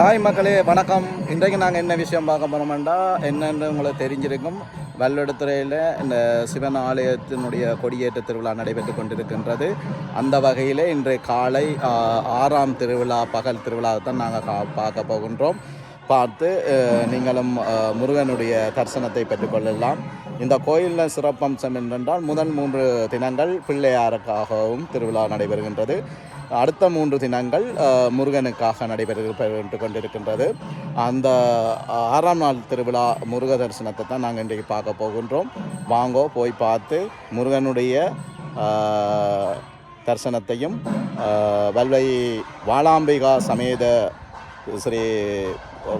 Hi மக்களே வணக்கம். இன்றைக்கு நாங்கள் என்ன விஷயம் பார்க்க போகிறோம்டா என்னென்னு உங்களுக்கு தெரிஞ்சிருக்கும். வல்லெடுத்துறையில் இந்த சிவன் ஆலயத்தினுடைய கொடியேற்ற திருவிழா நடைபெற்று கொண்டிருக்கின்றது. அந்த வகையில் இன்று காலை ஆறாம் திருவிழா பகல் திருவிழாவை தான் நாங்கள் கா பார்க்க போகின்றோம். பார்த்து நீங்களும் முருகனுடைய தரிசனத்தை பெற்றுக்கொள்ளலாம் இந்த கோயிலில் சிறப்பம்சம் என்னென்றால் முதல் மூன்று தினங்கள் பிள்ளையாருக்காகவும் திருவிழா நடைபெறுகின்றது. அடுத்த மூன்று தினங்கள் முருகனுக்காக நடைபெற்று கொண்டிருக்கின்றது. அந்த ஆறாம் நாள் திருவிழா முருக தரிசனத்தை தான் நாங்கள் இன்றைக்கு பார்க்க போகின்றோம். வாங்கோ போய் பார்த்து முருகனுடைய தரிசனத்தையும் வல்வை வாளாம்பிகா சமேத ஸ்ரீ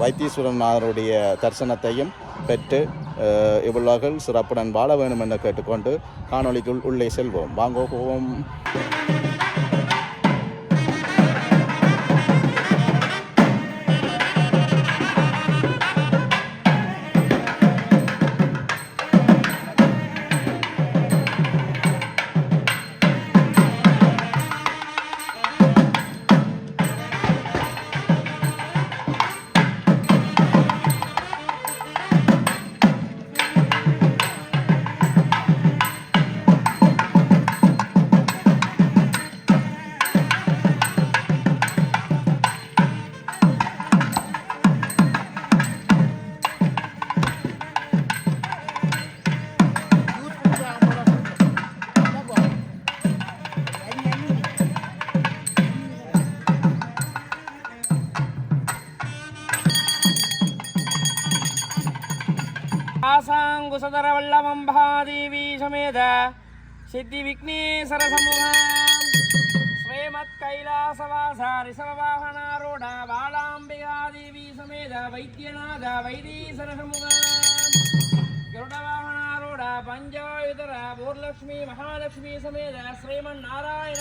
வைத்தீஸ்வரனாருடைய தரிசனத்தையும் பெற்று இவ்வுலகில் சிறப்புடன் வாழ வேண்டும் என்று கேட்டுக்கொண்டு காணொளிக்குள் உள்ளே செல்வோம். வாங்கோ போவோம். பாசாங்குசதர வல்லமம்பாதேவி சமேத சித்தி விக்னேஸ்வர சமூகம் ஸ்ரீமத் கைலாசவாசா ரிஷவவாகனாரோட பாலாம்பிகாதேவி சமேத வைத்தியநாத வைத்தீஸ்வர சமூகம் கருடவாகனாரோட பஞ்சாயுதர பூர்லக்ஷ்மி மகாலட்சுமி சமேத ஸ்ரீமன் நாராயண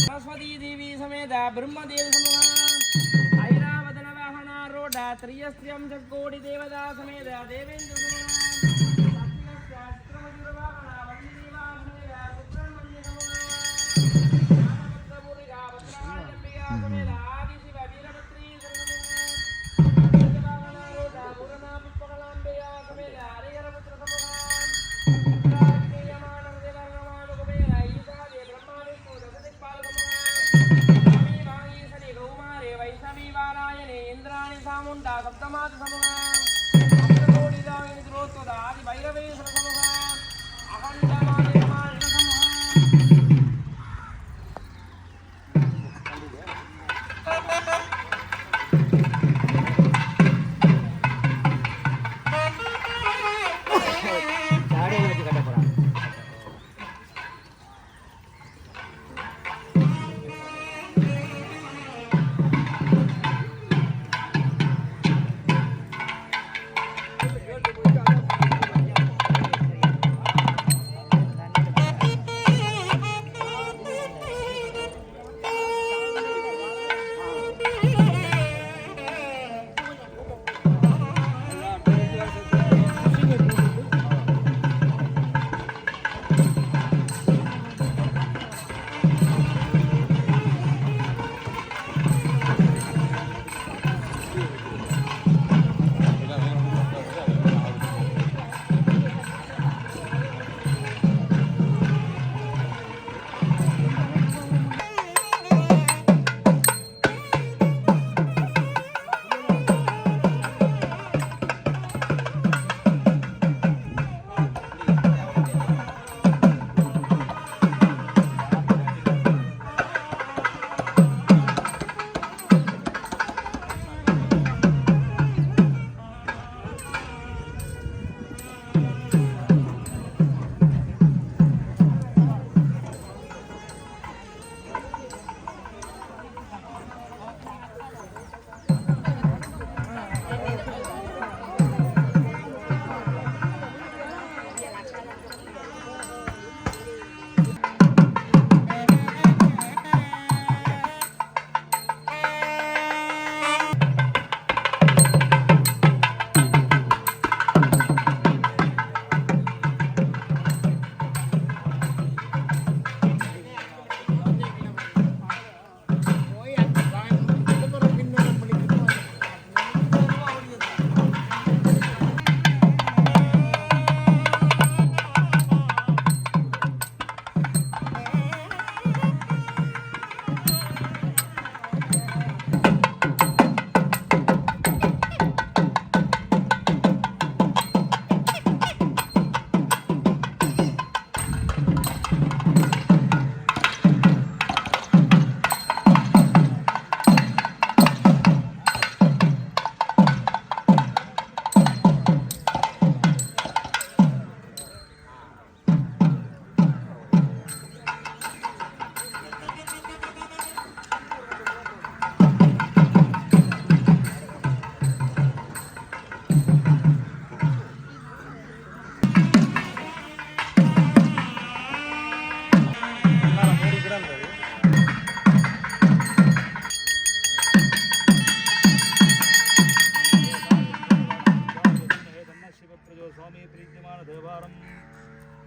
சரஸ்வதி தேவி சமேத பிரம்மதேவி சமூகம் త్రియ స్త్రియం జక్కోడి దేవదాసమేద దేవేంద్ర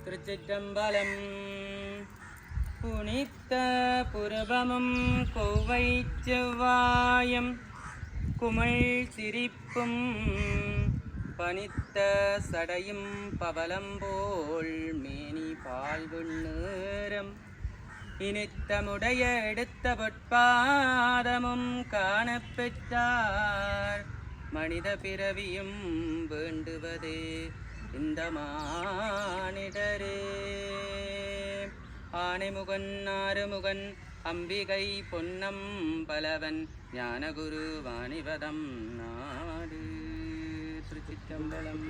திருச்சிற்றம்பலம். புனித்த புருவமும் கோவை செவ்வாயம். குமிழ் சிரிப்பும் பனித்த சடையும் பவளம்போல் மேனி பால்குண்ணேரம் இனித்தமுடைய எடுத்த பொற்பாதமும் காணப்பெற்றார் மனித பிறவியும் வேண்டுவதே இந்த மானிடரே ஆனைமுகன் ஆறுமுகன் அம்பிகை பொன்னம் பலவன் ஞானகுரு வாணிவதம் நாடு திருச்சிற்றம்பலம்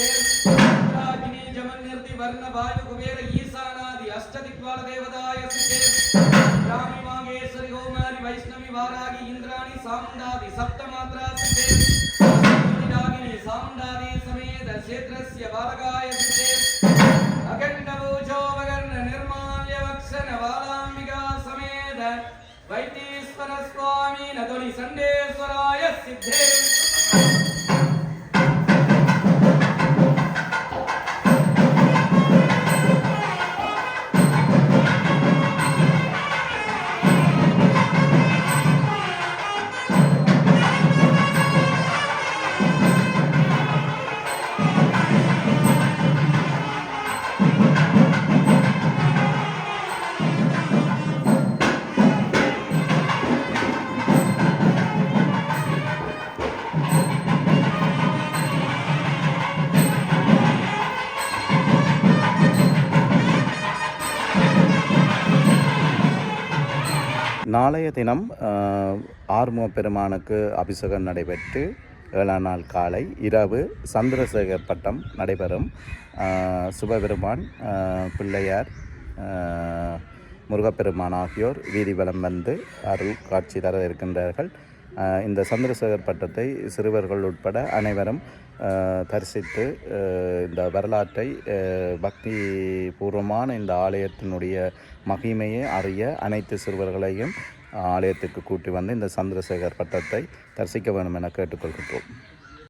కుంభాకిని జమన్నిర్ది వర్ణ వాయు కుబేర ఈశానాది అష్టదిక్పాల దేవతాయ సిద్ధే రామి మాగేశ్వరి హోమారి వైష్ణవి వారాగి ఇంద్రాణి సాముండాది సప్తమాత్రా సిద్ధే రాగిణి సాముండాది సమేత క్షేత్రస్య బాలకాయ సిద్ధే అఖండభూజోపకర్ణ నిర్మాల్య వైతీశ్వర స్వామి నదుని సండేశ్వరాయ సిద్ధే நாளைய தினம் ஆர்மோ ஆறுமுக பெருமானுக்கு அபிஷேகம் நடைபெற்று ஏழாம் நாள் காலை இரவு சந்திரசேகர் பட்டம் நடைபெறும் சுபபெருமான் சிவபெருமான் பிள்ளையார் முருகப்பெருமான் ஆகியோர் வீதி வலம் வந்து அருள் காட்சி தர இருக்கின்றார்கள். இந்த சந்திரசேகர் பட்டத்தை சிறுவர்கள் உட்பட அனைவரும் தரிசித்து இந்த வரலாற்றை பக்தி பூர்வமான இந்த ஆலயத்தினுடைய மகிமையை அறிய அனைத்து சிறுவர்களையும் ஆலயத்துக்கு கூட்டி வந்து இந்த சந்திரசேகர் பட்டத்தை தரிசிக்க வேண்டும் என கேட்டுக்கொள்கின்றோம்.